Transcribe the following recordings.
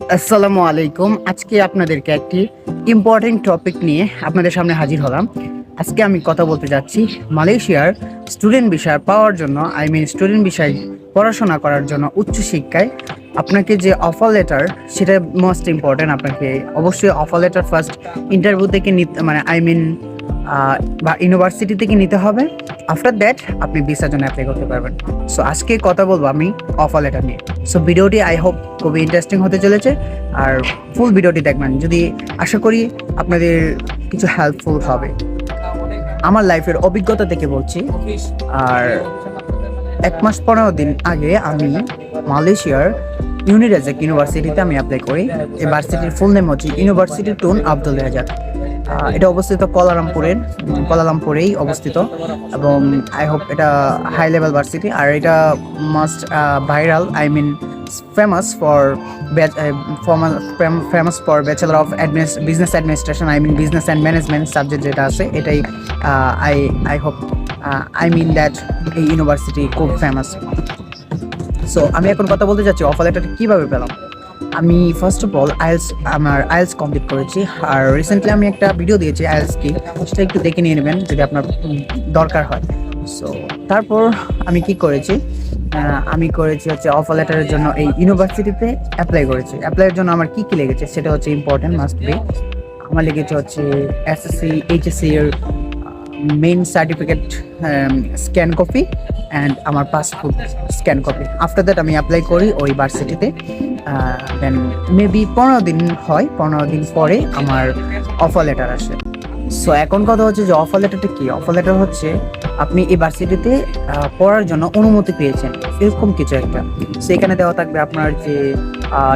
আসসালামু আলাইকুম। আজকে আপনাদেরকে একটি ইম্পর্টেন্ট টপিক নিয়ে আপনাদের সামনে হাজির হলাম। আজকে আমি কথা বলতে যাচ্ছি মালয়েশিয়ার স্টুডেন্ট বিষয় পাওয়ার জন্য আই মিন স্টুডেন্ট বিষয় পড়াশোনা করার জন্য উচ্চশিক্ষায় আপনাকে যে অফার লেটার সেটা মোস্ট ইম্পর্টেন্ট আপনাকে অবশ্যই অফার লেটার ফার্স্ট ইন্টারভিউ থেকে নিতে মানে আই মিন বা ইউনিভার্সিটি থেকে নিতে হবে। আফটার দ্যাট আপনি ভিসার জন্য অ্যাপ্লাই করতে পারবেন। সো আজকে কথা বলব আমি অফার লেটার নিয়ে। সো ভিডিওটি আই হোপ খুবই ইন্টারেস্টিং হতে চলেছে। আর ফুল ভিডিওটি দেখবেন। যদি আশা করি আপনাদের কিছু হেল্পফুল হবে। আমার লাইফের অভিজ্ঞতা থেকে বলছি। আর এক মাস পনেরো দিন আগে আমি মালয়েশিয়ার ইউনিরাজেক ইউনিভার্সিটিতে আমি অ্যাপ্লাই করি। এই ভার্সিটির ফুল নেম হচ্ছে ইউনিভার্সিটি টুন আব্দুল রেজাক এটা অবস্থিত কলারামপুরের উম, কলারামপুরেই অবস্থিত। এবং আই হোপ এটা হাই লেভেল ভার্সিটি আর এটা must viral I mean famous for famous for bachelor of business administration I mean business and management subject যেটা আছে এটাই I I hope I mean that এই ইউনিভার্সিটি খুব ফেমাস সো আমি এখন কথা বলতে চাচ্ছি অফার লেটারটা কীভাবে পেলাম? আমি ফার্স্ট অফ অল আইএলস আমার আইএলস কমপ্লিট করেছি। আর রিসেন্টলি আমি একটা ভিডিও দিয়েছি আইএলস কি। সেটা একটু দেখে নিয়ে নেবেন যদি আপনার দরকার হয়। সো তারপর আমি কি করেছি? আমি করেছি হচ্ছে অফার লেটারের জন্য এই ইউনিভার্সিটিতে অ্যাপ্লাই করেছি। অ্যাপ্লাইয়ের জন্য আমার কি কি লেগেছে সেটা হচ্ছে ইম্পর্টেন্ট মাস্ট বি আমার লেগেছে হচ্ছে এসএসসি এইচএসসি এর main certificate scan copy and আমার passport scan copy after that আমি অ্যাপ্লাই করি ওই ভার্সিটিতে দেন মেবি পনেরো দিন হয়, পনেরো দিন পরে আমার অফার লেটার আসে। সো এখন কথা হচ্ছে যে অফার লেটারটা কী? অফার লেটার হচ্ছে আপনি এই ভার্সিটিতে পড়ার জন্য অনুমতি পেয়েছেন। এরকম কিছু একটা। সেখানে দেওয়া থাকবে আপনার যে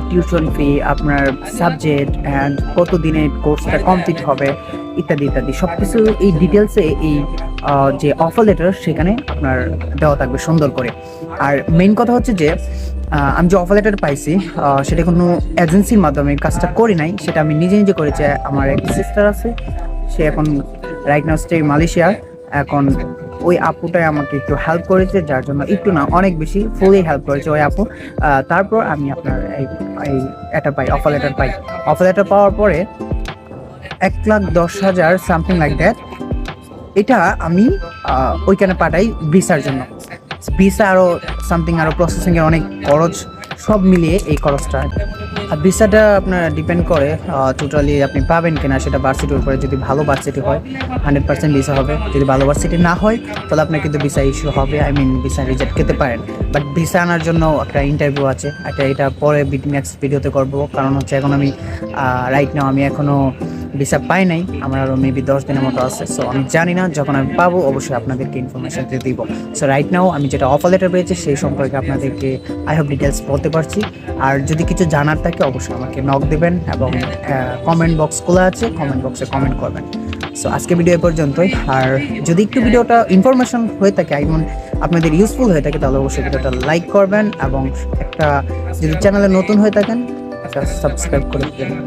টিউশন ফি আপনার সাবজেক্ট অ্যান্ড কত দিনে কোর্সটা কমপ্লিট হবে, ইত্যাদি ইত্যাদি। সব কিছু এই ডিটেলসে এই যে অফার লেটার সেখানে আপনার দেওয়া থাকবে সুন্দর করে। আর মেইন কথা হচ্ছে যে আমি যে অফার লেটার পাইছি সেটা কোনো এজেন্সির মাধ্যমে কাজটা করি নাই। সেটা আমি নিজে নিজে করেছি। আমার এক সিস্টার আছে, সে এখন রাইট নাও স্টে মালয়েশিয়ার এখন ওই আপুটাই আমাকে একটু হেল্প করেছে, যার জন্য একটু না, অনেক বেশি ফুলি হেল্প করেছে ওই আপু। তারপর আমি আপনার এই এই এটা পাই অফার লেটার পাই। অফার লেটার পাওয়ার পরে এক লাখ দশ হাজার সামথিং লাইক দ্যাট এটা আমি ওইখানে পাঠাই ভিসার জন্য। ভিসা আরও সামথিং আরও প্রসেসিংয়ের অনেক খরচ, সব মিলিয়ে এই খরচটা। ভিসাটা আপনার ডিপেন্ড করে টোটালি আপনি পাবেন কিনা সেটা ভার্সিটির উপরে যদি ভালো ভার্সিটি হয় হান্ড্রেড পার্সেন্ট ভিসা হবে। যদি ভালো ভার্সিটি না হয়, তাহলে আপনার কিন্তু ভিসা ইস্যু হবে আই মিন ভিসা রিজেক্ট খেতে পারেন। বাট ভিসা আনার জন্য একটা ইন্টারভিউ আছে, একটা, এটা পরে নেক্সট ভিডিওতে করব। কারণ হচ্ছে এখন আমি রাইট নাও আমি এখনও ভিসা পাই নাই আমার আরও মেবি দশ দিনের মতো আছে। সো আমি জানি না যখন আমি পাবো অবশ্যই আপনাদেরকে ইনফরমেশন দিয়ে দিব। সো রাইট নাও আমি যেটা অফার লেটার পেয়েছি সেই সম্পর্কে আপনাদেরকে আই হোপ ডিটেলস বলতে পারছি। আর যদি কিছু জানার থাকে অবশ্যই আমাকে নক দেবেন এবং কমেন্ট বক্স খোলা আছে কমেন্ট বক্সে কমেন্ট করবেন। সো আজকে ভিডিও এ পর্যন্তই। আর যদি একটু ভিডিওটা ইনফরমেশন হয়ে থাকে আই মিন আপনাদের ইউজফুল হয়ে থাকে তাহলে অবশ্যই ভিডিওটা লাইক করবেন এবং একটা যদি চ্যানেলে নতুন হয়ে থাকেন সাবস্ক্রাইব করে দেবেন।